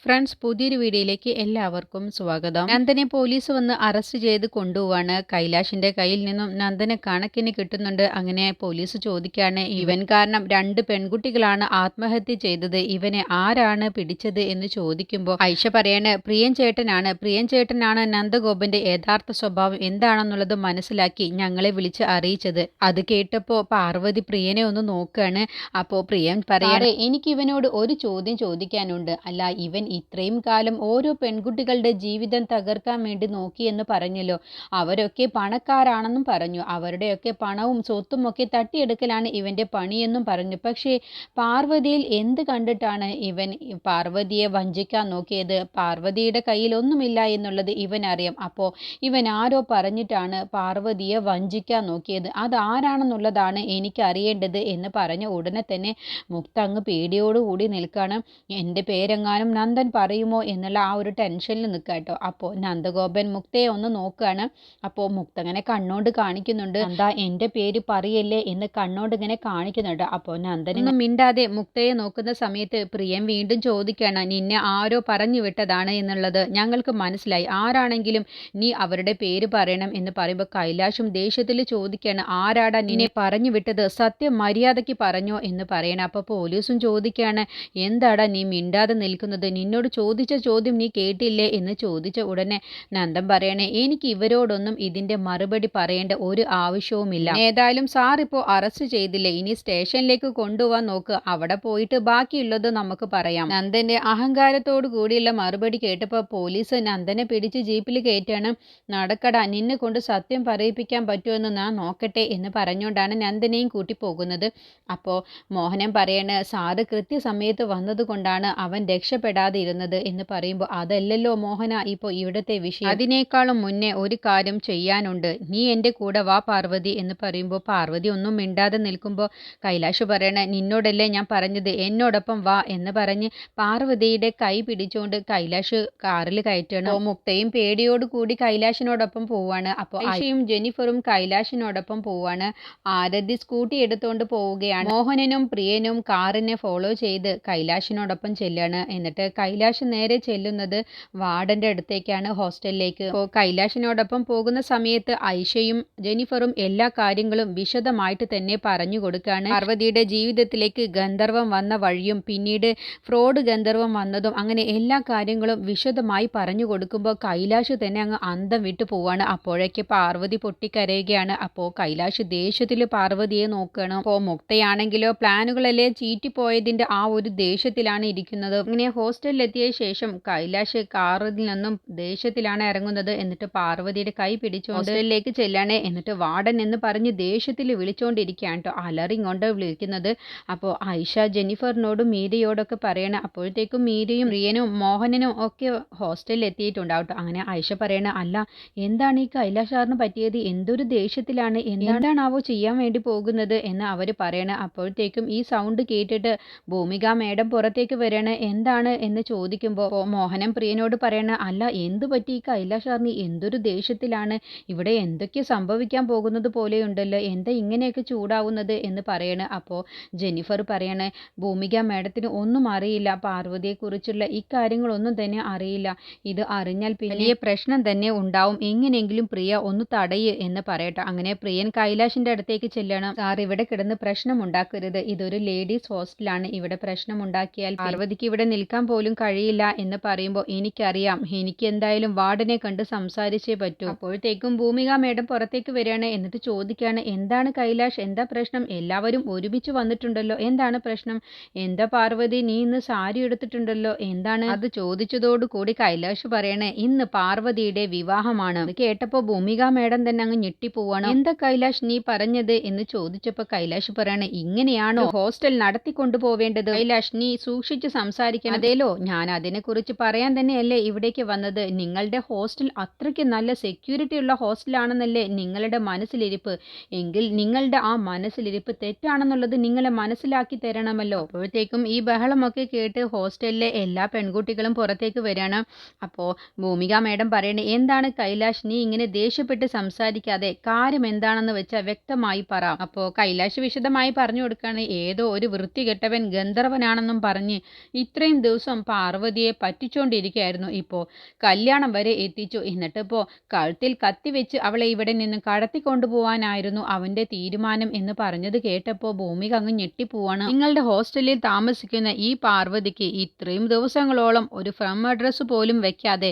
Friends പുതിയൊരു വീഡിയോയിലേക്ക് എല്ലാവർക്കും സ്വാഗതം. നന്ദനെ പോലീസ് വന്ന് അറസ്റ്റ് ചെയ്ത് കൊണ്ടുപോവാണ്. കൈലാഷിന്റെ കയ്യിൽ നിന്നും നന്ദനെ കണക്കിന് കിട്ടുന്നുണ്ട്. അങ്ങനെ പോലീസ് ചോദിക്കാണ് ഇവൻ കാരണം രണ്ട് പെൺകുട്ടികളാണ് ആത്മഹത്യ ചെയ്തത്. ഇവനെ ആരാണ് പിടിച്ചത്? എന്ന് ചോദിക്കുമ്പോൾ ഐഷ പറയാണ് പ്രിയൻ ചേട്ടനാണ്. പ്രിയൻ ചേട്ടനാണ് നന്ദഗോപന്റെ യഥാർത്ഥ സ്വഭാവം എന്താണെന്നുള്ളത് മനസ്സിലാക്കി ഞങ്ങളെ വിളിച്ച് അറിയിച്ചത്. അത് കേട്ടപ്പോ പാർവതി പ്രിയനെ ഒന്ന് നോക്കുകയാണ് അപ്പോ പ്രിയൻ പറയാറ് എനിക്ക് ഇവനോട് ഒരു ചോദ്യം ചോദിക്കാനുണ്ട്. അല്ല ഇവൻ ഇത്രയും കാലം ഓരോ പെൺകുട്ടികളുടെ ജീവിതം തകർക്കാൻ വേണ്ടി നോക്കിയെന്ന് പറഞ്ഞല്ലോ. അവരൊക്കെ പണക്കാരാണെന്നും പറഞ്ഞു. അവരുടെയൊക്കെ പണവും സ്വത്തും ഒക്കെ തട്ടിയെടുക്കലാണ് ഇവന്റെ പണിയെന്നും പറഞ്ഞു. പക്ഷേ പാർവതിയിൽ എന്ത് കണ്ടിട്ടാണ് ഇവൻ പാർവതിയെ വഞ്ചിക്കാൻ നോക്കിയത്? പാർവതിയുടെ കയ്യിൽ ഒന്നുമില്ല എന്നുള്ളത് ഇവൻ അറിയാം. അപ്പോൾ ഇവൻ ആരോ പറഞ്ഞിട്ടാണ് പാർവതിയെ വഞ്ചിക്കാൻ നോക്കിയത്? അതാരാണെന്നുള്ളതാണ് എനിക്ക് അറിയേണ്ടത് എന്ന് പറഞ്ഞ ഉടനെ തന്നെ മുക്ത അങ്ങ് പേടിയോടുകൂടി നിൽക്കുകയാണ് എന്റെ പേരെങ്ങാനും നന്ദൻ പറയുമോ എന്നുള്ള ആ ഒരു ടെൻഷനിൽ നിൽക്കുക കേട്ടോ അപ്പോൾ നന്ദഗോപൻ മുക്തയെ ഒന്ന് നോക്കുകയാണ് അപ്പോൾ മുക്ത ഇങ്ങനെ കണ്ണോണ്ട് കാണിക്കുന്നുണ്ട്. എന്താ എന്റെ പേര് പറയല്ലേ എന്ന് കണ്ണോണ്ട് ഇങ്ങനെ കാണിക്കുന്നുണ്ട് അപ്പോൾ നന്ദനൊന്നും മിണ്ടാതെ മുക്തയെ നോക്കുന്ന സമയത്ത് പ്രിയം വീണ്ടും ചോദിക്കുകയാണ് നിന്നെ ആരോ പറഞ്ഞു വിട്ടതാണ് എന്നുള്ളത് ഞങ്ങൾക്ക് മനസ്സിലായി. ആരാണെങ്കിലും നീ അവരുടെ പേര് പറയണം എന്ന് പറയുമ്പോൾ കൈലാഷും ദേഷ്യത്തിൽ ചോദിക്കുകയാണ് ആരാടാ നിന്നെ പറഞ്ഞു വിട്ടത്? സത്യം മര്യാദയ്ക്ക് പറഞ്ഞോ? എന്ന് പറയണം. അപ്പോൾ പോലീസും ചോദിക്കുകയാണ് എന്താടാ നീ മിണ്ടാതെ നിൽക്കുന്നത്? നിന്നോട് ചോദിച്ച ചോദ്യം നീ കേട്ടില്ലേ എന്ന് ചോദിച്ച ഉടനെ നന്ദൻ പറയണേ എനിക്ക് ഇവരോടൊന്നും ഇതിന്റെ മറുപടി പറയേണ്ട ഒരു ആവശ്യവുമില്ല. ഏതായാലും സാർ ഇപ്പോൾ അറസ്റ്റ് ചെയ്തില്ലേ ഇനി സ്റ്റേഷനിലേക്ക് കൊണ്ടുപോകാൻ നോക്ക് അവിടെ പോയിട്ട് ബാക്കിയുള്ളത് നമുക്ക് പറയാം. നന്ദന്റെ അഹങ്കാരത്തോടു കൂടിയുള്ള മറുപടി കേട്ടപ്പോൾ പോലീസ് നന്ദനെ പിടിച്ച് ജീപ്പിൽ കയറ്റാണ്. നടക്കട നിന്നെ കൊണ്ട് സത്യം പറയിപ്പിക്കാൻ പറ്റുമെന്ന് ഞാൻ നോക്കട്ടെ എന്ന് പറഞ്ഞുകൊണ്ടാണ് നന്ദനെയും കൂട്ടി പോകുന്നത്. അപ്പോൾ മോഹനൻ പറയണ സാറ് കൃത്യസമയത്ത് വന്നതുകൊണ്ടാണ് അവൻ രക്ഷപ്പെടാതെ ഇരുന്നത് എന്ന് പറയുമ്പോൾ അതല്ലല്ലോ മോഹന ഇപ്പോൾ ഇവിടുത്തെ വിഷയം. അതിനേക്കാളും മുന്നേ ഒരു കാര്യം ചെയ്യാനുണ്ട്. നീ എന്റെ കൂടെ വാ പാർവതി എന്ന് പറയുമ്പോൾ പാർവതി ഒന്നും മിണ്ടാതെ നിൽക്കുമ്പോൾ കൈലാഷ് പറയണേ നിന്നോടല്ലേ ഞാൻ പറഞ്ഞത് എന്നോടൊപ്പം വാ എന്ന് പറഞ്ഞ് പാർവതിയുടെ കൈ പിടിച്ചുകൊണ്ട് കൈലാഷ് കാറിൽ കയറ്റണം. മുക്തയും പേടിയോട് കൂടി കൈലാഷിനോടൊപ്പം പോവാണ്. അപ്പോൾ ഐഷയും ജെനിഫറും കൈലാഷിനോടൊപ്പം പോവാണ്. ആരതി സ്കൂട്ടി എടുത്തുകൊണ്ട് പോവുകയാണ്. മോഹനനും പ്രിയനും കാറിനെ ഫോളോ ചെയ്ത് കൈലാഷിനോടൊപ്പം ചെല്ലാണ്. എന്നിട്ട് കൈലാഷ് നേരെ ചെല്ലുന്നത് വാർഡന്റെ അടുത്തേക്കാണ് ഹോസ്റ്റലിലേക്ക്. അപ്പോൾ കൈലാഷിനോടൊപ്പം പോകുന്ന സമയത്ത് ഐഷയും ജെനിഫറും എല്ലാ കാര്യങ്ങളും വിശദമായിട്ട് തന്നെ പറഞ്ഞു കൊടുക്കുകയാണ് പാർവതിയുടെ ജീവിതത്തിലേക്ക് ഗന്ധർവം വന്ന വഴിയും പിന്നീട് ഫ്രോഡ് ഗന്ധർവം വന്നതും അങ്ങനെ എല്ലാ കാര്യങ്ങളും വിശദമായി പറഞ്ഞു കൊടുക്കുമ്പോൾ കൈലാഷ് തന്നെ അങ്ങ് അന്തം വിട്ടു പോവാണ്. അപ്പോഴേക്ക് പാർവതി പൊട്ടിക്കരയുകയാണ്. അപ്പോൾ കൈലാഷ് ദേഷ്യത്തിൽ പാർവതിയെ നോക്കുകയാണ് അപ്പോൾ മുക്തയാണെങ്കിലോ പ്ലാനുകളല്ലേ ചീറ്റിപ്പോയതിന്റെ ആ ഒരു ദേഷ്യത്തിലാണ് ഇരിക്കുന്നത്. ഇങ്ങനെ ഹോസ്റ്റലിലെത്തിയ ശേഷം കൈലാഷ് കാറിൽ നിന്നും ദേഷ്യത്തിലാണ് ഇറങ്ങുന്നത്. എന്നിട്ട് പാർവതിയുടെ കൈ പിടിച്ചു ഹോസ്റ്റലിലേക്ക് ചെല്ലാണേ. എന്നിട്ട് വാർഡൻ എന്ന് പറഞ്ഞ് ദേഷ്യത്തിൽ വിളിച്ചുകൊണ്ടിരിക്കുകയാണ് കേട്ടോ അലറിങ് കൊണ്ട് വിളിക്കുന്നത്. അപ്പോൾ ഐഷ ജെനിഫറിനോടും മീരയോടൊക്കെ പറയണ. അപ്പോഴത്തേക്കും മീരയും റിയനും മോഹനനും ഒക്കെ ഹോസ്റ്റലിൽ എത്തിയിട്ടുണ്ടാവട്ടോ അങ്ങനെ ഐഷ പറയണ അല്ല എന്താണ് ഈ കൈലാഷ് സാറിന് പറ്റിയത്? എന്തൊരു ദേഷ്യത്തിലാണ്? എന്താണാവോ ചെയ്യാൻ വേണ്ടി പോകുന്നത്? എന്ന് അവർ പറയണ. അപ്പോഴത്തേക്കും ഈ സൗണ്ട് കേട്ടിട്ട് ഭൂമിക മേഡം പുറത്തേക്ക് വരണ. എന്താണ്? എന്ന് ചോദിക്കുമ്പോൾ മോഹനം പ്രിയനോട് പറയണ അല്ല എന്തു പറ്റി? ഈ കൈലാഷ് ആർണി എന്തൊരു ദേഷ്യത്തിലാണ്? ഇവിടെ എന്തൊക്കെ സംഭവിക്കാൻ പോകുന്നത് പോലെയുണ്ടല്ലോ. എന്താ ഇങ്ങനെയൊക്കെ ചൂടാവുന്നത്? എന്ന് പറയണ. അപ്പോൾ ജെനിഫർ പറയണ ഭൂമിക മേഡത്തിന് ഒന്നും അറിയില്ല. പാർവതിയെക്കുറിച്ചുള്ള ഇക്കാര്യങ്ങളൊന്നും തന്നെ അറിയില്ല. ഇത് അറിഞ്ഞാൽ വലിയ പ്രശ്നം തന്നെ ഉണ്ടാവും. എങ്ങനെയെങ്കിലും പ്രിയ ഒന്ന് തടയ് എന്ന് പറയട്ടെ. അങ്ങനെ പ്രിയൻ കൈലാഷിന്റെ അടുത്തേക്ക് ചെല്ലണം. സാർ ഇവിടെ കിടന്ന് പ്രശ്നം ഉണ്ടാക്കരുത്. ഇതൊരു ലേഡീസ് ഹോസ്റ്റലാണ് ഇവിടെ പ്രശ്നം ഉണ്ടാക്കിയാൽ പാർവതിക്ക് ഇവിടെ നിൽക്കാൻ പോലും കഴിയില്ല എന്ന് പറയുമ്പോൾ എനിക്കറിയാം. എനിക്ക് എന്തായാലും വാർഡനെ കണ്ട് സംസാരിച്ചേ പറ്റൂ. അപ്പോഴത്തേക്കും ഭൂമിക മേഡം പുറത്തേക്ക് വരികയാണ്. എന്നിട്ട് ചോദിക്കുകയാണ് എന്താണ് കൈലാഷ്? എന്താ പ്രശ്നം? എല്ലാവരും ഒരുമിച്ച് വന്നിട്ടുണ്ടല്ലോ. എന്താണ് പ്രശ്നം? എന്താ പാർവതി? നീ ഇന്ന് സാരി എടുത്തിട്ടുണ്ടല്ലോ. എന്താണ്? അത് ചോദിച്ചതോടു കൂടി കൈലാഷ് പറയണേ ഇന്ന് പാർവതിയുടെ വിവാഹമാണ്. കേട്ടപ്പോൾ കേട്ടപ്പോ ഭൂമിക മേഡം തന്നെ അങ്ങ് ഞെട്ടിപ്പോവാണ്. എന്താ കൈലാഷ്? നീ പറഞ്ഞത്? എന്ന് ചോദിച്ചപ്പോ കൈലാഷ് പറയണേ ഇങ്ങനെയാണോ? ഹോസ്റ്റൽ നടത്തിക്കൊണ്ടു പോവേണ്ടത്. കൈലാഷ് നീ സൂക്ഷിച്ച് സംസാരിക്കണം. അതേലോ ഞാൻ അതിനെക്കുറിച്ച് പറയാൻ തന്നെയല്ലേ ഇവിടേക്ക് വന്നത്. നിങ്ങളുടെ ഹോസ്റ്റൽ അത്രയ്ക്ക് നല്ല സെക്യൂരിറ്റി ഉള്ള ഹോസ്റ്റലാണെന്നല്ലേ നിങ്ങളുടെ മനസ്സിലിരിപ്പ്. എങ്കിൽ നിങ്ങളുടെ ആ മനസ്സിലിരിപ്പ് തെറ്റാണെന്നുള്ളത് നിങ്ങളെ മനസ്സിലാക്കി തരണമല്ലോ. അപ്പോഴത്തേക്കും ഈ ബഹളമൊക്കെ കേട്ട് ഹോസ്റ്റലിലെ എല്ലാ പെൺകുട്ടികളും പുറത്തേക്ക് വരികയാണ് അപ്പോൾ ഭൂമിക മേഡം പറയണേ എന്താണ് കൈലാഷ് നീ ഇങ്ങനെ ദേഷ്യപ്പെട്ട് സംസാരിക്കാതെ? കാര്യം എന്താണെന്ന് വെച്ചാൽ വ്യക്തമായി പറ. അപ്പോൾ കൈലാഷ് വിശദമായി പറഞ്ഞു കൊടുക്കുകയാണ് ഏതോ ഒരു വൃത്തികെട്ടവൻ ഗന്ധർവനാണെന്നും പറഞ്ഞ് ഇത്രയും ദിവസം പാർവതിയെ പറ്റിച്ചുകൊണ്ടിരിക്കുകയായിരുന്നു ഇപ്പോൾ കല്യാണം വരെ എത്തിച്ചു. എന്നിട്ടിപ്പോൾ കഴുത്തിൽ കത്തിവെച്ച് അവളെ ഇവിടെ നിന്ന് കടത്തിക്കൊണ്ടുപോകാനായിരുന്നു അവന്റെ തീരുമാനം എന്ന് പറഞ്ഞത് കേട്ടപ്പോൾ ഭൂമിക അങ്ങ് ഞെട്ടിപ്പോവാണ്. നിങ്ങളുടെ ഹോസ്റ്റലിൽ താമസിക്കുന്ന ഈ പാർവതിക്ക് ഇത്രയും ദിവസങ്ങളോളം ഒരു ഫ്രം അഡ്രസ്സ് പോലും വെക്കാതെ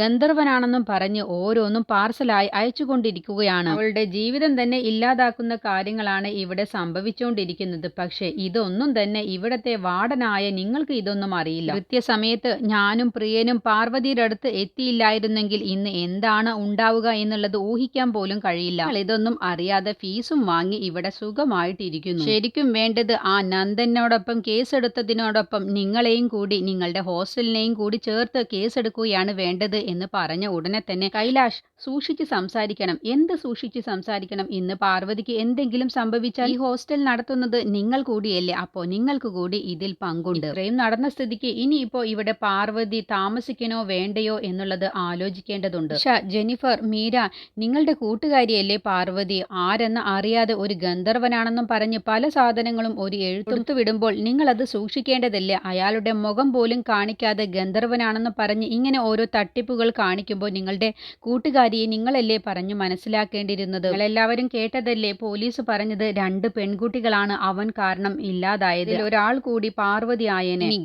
ഗന്ധർവനാണെന്നും പറഞ്ഞ് ഓരോന്നും പാർസലായി അയച്ചുകൊണ്ടിരിക്കുകയാണ്. അവളുടെ ജീവിതം തന്നെ ഇല്ലാതാക്കുന്ന കാര്യങ്ങളാണ് ഇവിടെ സംഭവിച്ചുകൊണ്ടിരിക്കുന്നത് പക്ഷേ ഇതൊന്നും തന്നെ ഇവിടത്തെ വാർഡനായ നിങ്ങൾക്ക് ഇതൊന്നും അറിയില്ല. കൃത്യസമയത്ത് ഞാനും പ്രിയനും പാർവതിയുടെ അടുത്ത് എത്തിയില്ലായിരുന്നെങ്കിൽ ഇന്ന് എന്താണ് ഉണ്ടാവുക എന്നുള്ളത് ഊഹിക്കാൻ പോലും കഴിയില്ല. ഇതൊന്നും അറിയാതെ ഫീസും വാങ്ങി ഇവിടെ സുഖമായിട്ടിരിക്കുന്നു. ശരിക്കും വേണ്ടത് ആ നന്ദനോടൊപ്പം കേസെടുത്തതിനോടൊപ്പം നിങ്ങളെയും കൂടി നിങ്ങളുടെ ഹോസ്റ്റലിനെയും കൂടി ചേർത്ത് കേസെടുക്കുകയാണ് വേണ്ടത് എന്ന് പറഞ്ഞ ഉടനെ തന്നെ കൈലാഷ് സൂക്ഷിച്ച് സംസാരിക്കണം. എന്ത് സൂക്ഷിച്ച് സംസാരിക്കണം? ഇന്ന് പാർവതിക്ക് എന്തെങ്കിലും സംഭവിച്ചാൽ ഈ ഹോസ്റ്റൽ നടത്തുന്നത് നിങ്ങൾ കൂടിയല്ലേ? അപ്പോ നിങ്ങൾക്ക് കൂടി ഇതിൽ പങ്കുണ്ട്. ഇത്രയും നടന്ന സ്ഥിതിക്ക് ഇനിയിപ്പോ ഇവിടെ പാർവതി താമസിക്കണോ വേണ്ടയോ എന്നുള്ളത് ആലോചിക്കേണ്ടതുണ്ട്. ജെനിഫർ മീര നിങ്ങളുടെ കൂട്ടുകാരിയല്ലേ പാർവതി? ആരെന്ന് അറിയാതെ ഒരു ഗന്ധർവനാണെന്നും പറഞ്ഞ് പല സാധനങ്ങളും ഒരു എഴുത്തു വിടുമ്പോൾ നിങ്ങൾ അത് സൂക്ഷിക്കേണ്ടതല്ലേ. അയാളുടെ മുഖം പോലും കാണിക്കാതെ ഗന്ധർവനാണെന്ന് പറഞ്ഞ് ഇങ്ങനെ ഓരോ തട്ടിപ്പുകൾ കാണിക്കുമ്പോൾ നിങ്ങളുടെ കൂട്ടുകാരിയെ നിങ്ങളല്ലേ പറഞ്ഞു മനസ്സിലാക്കേണ്ടിയിരുന്നത്? നിങ്ങളെല്ലാവരും കേട്ടതല്ലേ? പോലീസ് പറഞ്ഞത് രണ്ട് പെൺകുട്ടികളാണ് അവൻ കാരണം ഇല്ലാതായത് ഒരാൾ കൂടി പാർവതി ആയനെ. നീ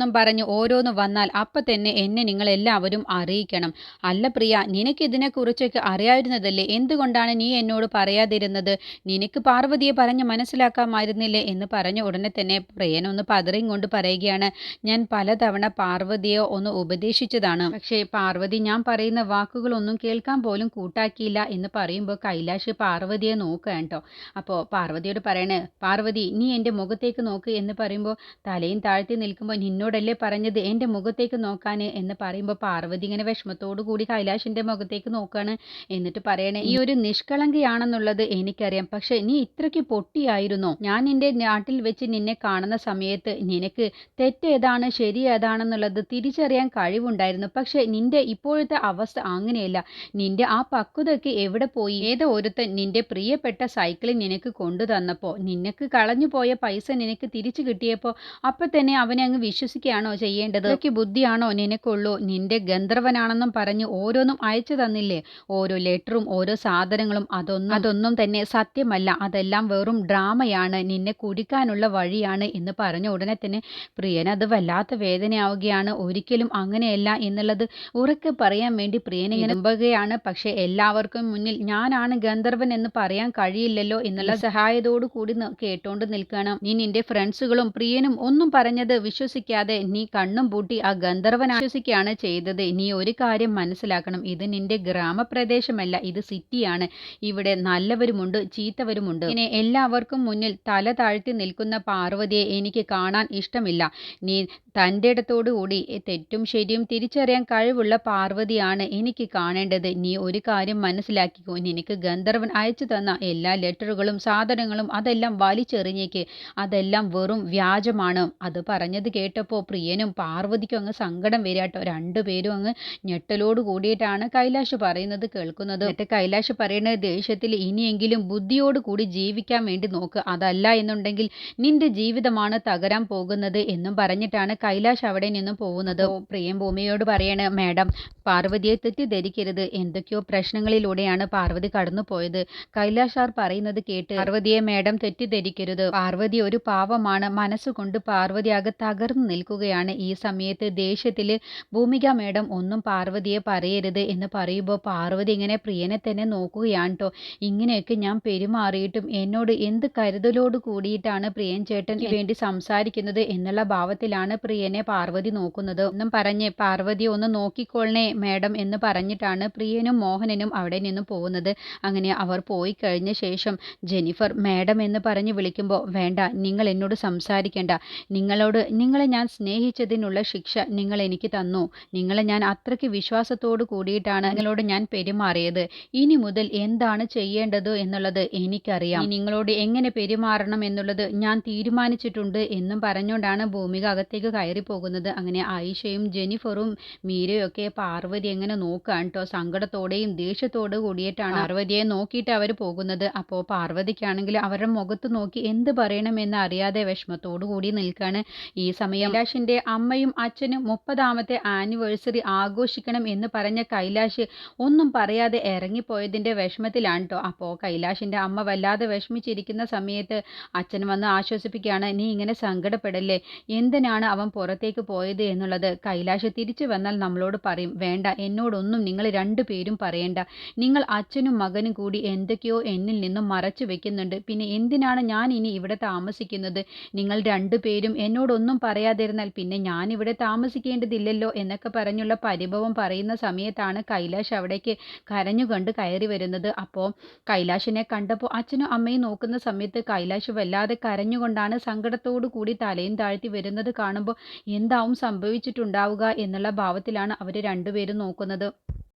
ഗന്ധർവനാണെന്നും പറഞ്ഞ് ഓരോന്ന് വന്നാൽ അപ്പം തന്നെ എന്നെ നിങ്ങളെല്ലാവരും അറിയിക്കണം. അല്ല പ്രിയ നിനക്കിതിനെക്കുറിച്ചൊക്കെ അറിയാതിരുന്നതല്ലേ? എന്തുകൊണ്ടാണ് നീ എന്നോട് പറയാതിരുന്നത്? നിനക്ക് പാർവതിയെ പറഞ്ഞ് മനസ്സിലാക്കാമായിരുന്നില്ലേ എന്ന് പറഞ്ഞ ഉടനെ തന്നെ പ്രിയനൊന്ന് പതറിയും കൊണ്ട് പറയുകയാണ്. ഞാൻ പലതവണ പാർവതിയെ ഒന്ന് ഉപദേശിച്ചതാണ്. പക്ഷേ പാർവതി ഞാൻ പറയുന്ന വാക്കുകളൊന്നും കേൾക്കാൻ പോലും കൂട്ടാക്കിയില്ല എന്ന് പറയുമ്പോൾ കൈലാഷ് പാർവതിയെ നോക്കുക കേട്ടോ. അപ്പോൾ പാർവതിയോട് പറയണേ പാർവതി നീ എന്റെ മുഖത്തേക്ക് നോക്ക് എന്ന് പറയുമ്പോൾ തലയും താഴ്ത്തി നിൽക്കുമ്പോൾ നിന്നോടല്ലേ പറഞ്ഞത്? എന്റെ മുഖത്തേക്ക് നോക്കാൻ എന്ന് പറയുമ്പോൾ പാർവതി ഇങ്ങനെ വിഷമത്തോടു കൂടി കൈലാഷിന്റെ മുഖത്തേക്ക് നോക്കുകയാണ് എന്നിട്ട് പറയണേ ഈ ഒരു നിഷ്കളങ്കയാണെന്നുള്ളത് എനിക്കറിയാം. പക്ഷെ നീ ഇത്രയ്ക്ക് പൊട്ടിയായിരുന്നോ? ഞാൻ നിന്റെ നാട്ടിൽ വെച്ച് നിന്നെ കാണുന്ന സമയത്ത് നിനക്ക് തെറ്റേതാണ് ശരി ഏതാണെന്നുള്ളത് തിരിച്ചറിയാൻ കഴിവുണ്ടായിരുന്നു. പക്ഷെ നിന്റെ ഇപ്പോഴത്തെ അവസ്ഥ അങ്ങനെയല്ല. നിന്റെ ആ പക്വതയ്ക്ക് എവിടെ പോയി? ഏതോ ഒരുത്തൻ നിന്റെ പ്രിയപ്പെട്ട സൈക്കിൾ നിനക്ക് കൊണ്ടു തന്നപ്പോൾ നിനക്ക് കളഞ്ഞു പോയ പൈസ നിനക്ക് തിരിച്ചു കിട്ടിയപ്പോൾ അപ്പൊ തന്നെ അവനെ അങ്ങ് വിശ്വസിക്കുകയാണോ ചെയ്യേണ്ടത്? ഇതൊക്കെ ബുദ്ധിയാണോ നിനക്കുള്ളൂ? നിന്റെ ഗന്ധർവനാണെന്നും പറഞ്ഞ് ഓരോന്നും അയച്ചു തന്നില്ലേ? ഓരോ ലെറ്ററും ഓരോ സാധനങ്ങളും അതൊന്നും അതൊന്നും തന്നെ സത്യമല്ല. അതെല്ലാം വെറും ഡ്രാമയാണ്. നിന്നെ കുടിക്കാനുള്ള വഴിയാണ് എന്ന് പറഞ്ഞ ഉടനെ തന്നെ പ്രിയൻ അത് വല്ലാത്ത വേദനയാവുകയാണ്. ഒരിക്കലും അങ്ങനെയല്ല എന്നുള്ളത് ഉറക്കെ പറയാൻ വേണ്ടി പ്രിയനെ ഇങ്ങനെ പക്ഷെ എല്ലാവർക്കും മുന്നിൽ ഞാനാണ് ഗന്ധർവൻ എന്ന് പറയാൻ കഴിയില്ലല്ലോ എന്നുള്ള സഹായത്തോടു കൂടി കേട്ടോണ്ട് നിൽക്കണം നീ നിന്റെ ഫ്രണ്ട്സുകളും പ്രിയനും ഒന്നും പറഞ്ഞത് വിശ്വസിക്കാതെ നീ കണ്ണും പൂട്ടി ആ ഗന്ധർവൻ ആശ്വസിക്കുകയാണ് ചെയ്തത്. നീ ഒരു കാര്യം മനസ്സിലാക്കണം. ഇത് നിന്റെ ഗ്രാമപ്രദേശമല്ല. ഇത് സിറ്റിയാണ്. ഇവിടെ നല്ലവരുമുണ്ട് ചീത്തവരുമുണ്ട്. ഇങ്ങനെ എല്ലാവർക്കും മുന്നിൽ തല താഴ്ത്തി നിൽക്കുന്ന പാർവതിയെ എനിക്ക് കാണാൻ ഇഷ്ടമില്ല. നീ തന്റെ ഇടത്തോടുകൂടി തെറ്റും ശരിയും തിരിച്ചറിയാൻ കഴിവുള്ള പാർവതിയാണ് എനിക്ക് കാണേണ്ടത്. നീ ഒരു കാര്യം മനസ്സിലാക്കിക്കോ. നിനക്ക് ഗന്ധർവൻ അയച്ചു തന്ന എല്ലാ ലെറ്ററുകളും സാധനങ്ങളും അതെല്ലാം വലിച്ചെറിഞ്ഞേക്ക്. അതെല്ലാം വെറും വ്യാജമാണ്. അത് പറഞ്ഞത് കേട്ടപ്പോൾ പ്രിയനും പാർവതിക്കും അങ്ങ് സങ്കടം വരാട്ടോ രണ്ടുപേരും അങ്ങ് ഞെട്ടലോട് കൂടിയിട്ടാണ് കൈലാഷ് പറയുന്നത് കേൾക്കുന്നത്. എന്നിട്ട് കൈലാഷ് പറയുന്നത് ദേഷ്യത്തിൽ ഇനിയെങ്കിലും ബുദ്ധിയോട് കൂടി ജീവിക്കാൻ വേണ്ടി നോക്ക്. അതല്ല എന്നുണ്ടെങ്കിൽ നിന്റെ ജീവിതമാണ് തകരാൻ പോകുന്നത് എന്നും പറഞ്ഞിട്ടാണ് കൈലാഷ് അവിടെ നിന്നും പോകുന്നത്. പ്രിയം ഭൂമിയോട് പറയാണ് മാഡം പാർവതിയെ തെറ്റിദ്ധരിക്കരുത് എന്തൊക്കെയോ പ്രശ്നങ്ങളിലൂടെയാണ് പാർവതി കടന്നു പോയത് കൈലാഷാർ പറയുന്നത് കേട്ട് പാർവതിയെ മേഡം തെറ്റിദ്ധരിക്കരുത് പാർവതി ഒരു പാവമാണ്. മനസ്സുകൊണ്ട് പാർവതി ആകെ തകർന്നു നിൽക്കുകയാണ്. ഈ സമയത്ത് ദേഷ്യത്തിൽ ഭൂമിക മേഡം ഒന്നും പാർവതിയെ പറയരുത് എന്ന് പറയുമ്പോൾ പാർവതി ഇങ്ങനെ പ്രിയനെ തന്നെ നോക്കുകയാണ് കേട്ടോ ഇങ്ങനെയൊക്കെ ഞാൻ പെരുമാറിയിട്ടും എന്നോട് എന്ത് കരുതലോട് കൂടിയിട്ടാണ് പ്രിയൻ ചേട്ടൻ വേണ്ടി സംസാരിക്കുന്നത് എന്നുള്ള ഭാവത്തിലാണ് പ്രിയനെ പാർവതി നോക്കുന്നത്. ഒന്നും പറഞ്ഞ് പാർവതി ഒന്ന് നോക്കിക്കൊള്ളണേ മാഡം എന്ന് പറഞ്ഞിട്ടാണ് പ്രിയനും മോഹനനും അവിടെ നിന്നും പോകുന്നത്. അങ്ങനെ അവർ പോയി കഴിഞ്ഞ ശേഷം ജെനിഫർ മാഡം എന്ന് പറഞ്ഞ് വിളിക്കുമ്പോൾ വേണ്ട നിങ്ങൾ എന്നോട് സംസാരിക്കേണ്ട. നിങ്ങളോട് നിങ്ങളെ ഞാൻ സ്നേഹിച്ചതിനുള്ള ശിക്ഷ നിങ്ങൾ എനിക്ക് തന്നു. നിങ്ങളെ ഞാൻ അത്രയ്ക്ക് വിശ്വാസത്തോട് കൂടിയിട്ടാണ് നിങ്ങളോട് ഞാൻ പെരുമാറിയത്. ഇനി മുതൽ എന്താണ് ചെയ്യേണ്ടത് എന്നുള്ളത് എനിക്കറിയാം. നിങ്ങളോട് എങ്ങനെ പെരുമാറണം എന്നുള്ളത് ഞാൻ തീരുമാനിച്ചിട്ടുണ്ട് എന്നും പറഞ്ഞുകൊണ്ടാണ് ഭൂമിക അകത്തേക്ക് കയറി പോകുന്നത് അങ്ങനെ ആയിഷയും ജെനിഫറും മീരയും ഒക്കെ പാർവതി എങ്ങനെ നോക്കുകയാണ് കേട്ടോ സങ്കടത്തോടെയും ദേഷ്യത്തോട് കൂടിയിട്ടാണ് പാർവതിയെ നോക്കിയിട്ട് അവർ പോകുന്നത്. അപ്പോൾ പാർവതിക്കാണെങ്കിൽ അവരുടെ മുഖത്ത് നോക്കി എന്ത് പറയണമെന്ന് അറിയാതെ വിഷമത്തോടു കൂടി നിൽക്കുകയാണ് ഈ സമയം കൈലാഷിന്റെ അമ്മയും അച്ഛനും മുപ്പതാമത്തെ ആനിവേഴ്സറി ആഘോഷിക്കണം എന്ന് പറഞ്ഞ കൈലാഷ് ഒന്നും പറയാതെ ഇറങ്ങിപ്പോയതിന്റെ വിഷമത്തിലാണ് കേട്ടോ അപ്പോൾ കൈലാഷിന്റെ അമ്മ വല്ലാതെ വിഷമിച്ചിരിക്കുന്ന സമയത്ത് അച്ഛൻ വന്ന് ആശ്വസിപ്പിക്കുകയാണ് നീ ഇങ്ങനെ സങ്കടപ്പെടല്ലേ? എന്തിനാണ് അവൻ പുറത്തേക്ക് പോയത്? എന്നുള്ളത് കൈലാഷ് തിരിച്ചു വന്നാൽ നമ്മളോട് പറയും വേണ്ട. എന്നോടൊന്നും നിങ്ങൾ രണ്ടുപേരും പറയേണ്ട. നിങ്ങൾ അച്ഛനും മകനും കൂടി എന്തൊക്കെയോ എന്നിൽ നിന്നും മറച്ചു വെക്കുന്നുണ്ട്. പിന്നെ എന്തിനാണ് ഞാൻ ഇനി ഇവിടെ താമസിക്കുന്നത്? നിങ്ങൾ രണ്ടുപേരും എന്നോടൊന്നും പറയാതിരുന്നാൽ പിന്നെ ഞാൻ ഇവിടെ താമസിക്കേണ്ടതില്ലല്ലോ എന്നൊക്കെ പറഞ്ഞുള്ള പരിഭവം പറയുന്ന സമയത്താണ് കൈലാഷ് അവിടേക്ക് കരഞ്ഞുകൊണ്ട് കയറി വരുന്നത്. അപ്പോൾ കൈലാഷിനെ കണ്ടപ്പോൾ അച്ഛനും അമ്മയും നോക്കുന്ന സമയത്ത് കൈലാഷ് വല്ലാതെ കരഞ്ഞുകൊണ്ടാണ് സങ്കടത്തോടു കൂടി തലയും താഴ്ത്തി വരുന്നത് കാണുമ്പോൾ എന്താവും സംഭവിച്ചിട്ടുണ്ടാവുക എന്നുള്ള ഭാവത്തിലാണ് അവർ രണ്ടുപേരും നോക്കുന്നത്.